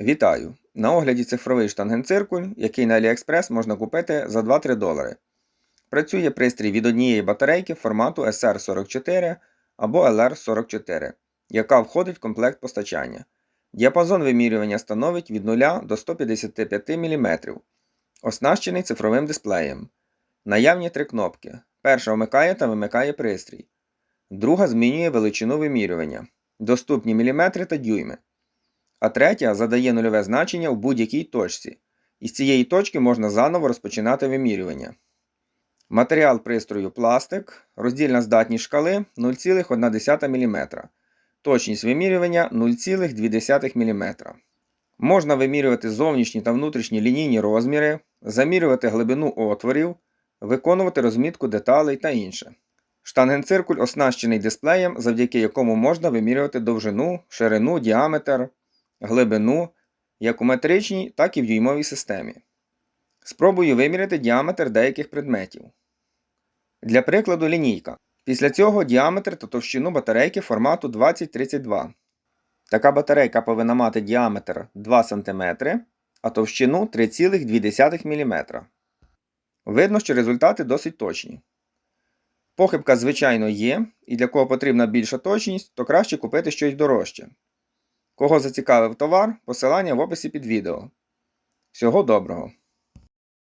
Вітаю! На огляді цифровий штангенциркуль, який на AliExpress можна купити за 2-3 долари. Працює пристрій від однієї батарейки формату SR44 або LR44, яка входить в комплект постачання. Діапазон вимірювання становить від 0 до 155 мм, оснащений цифровим дисплеєм. Наявні три кнопки. Перша вмикає та вимикає пристрій. Друга змінює величину вимірювання. Доступні міліметри та дюйми а третя задає нульове значення у будь-якій точці. І з цієї точки можна заново розпочинати вимірювання. Матеріал пристрою пластик, роздільна здатність шкали 0,1 мм. Точність вимірювання 0,2 мм. Можна вимірювати зовнішні та внутрішні лінійні розміри, замірювати глибину отворів, виконувати розмітку деталей та інше. Штангенциркуль оснащений дисплеєм, завдяки якому можна вимірювати довжину, ширину, діаметр, глибину як у метричній, так і в дюймовій системі. Спробую виміряти діаметр деяких предметів. Для прикладу лінійка. Після цього діаметр та товщину батарейки формату 2032. Така батарейка повинна мати діаметр 2 см, а товщину 3,2 мм. Видно, що результати досить точні. Похибка, звичайно, є, і для кого потрібна більша точність, то краще купити щось дорожче. Кого зацікавив товар, посилання в описі під відео. Всього доброго!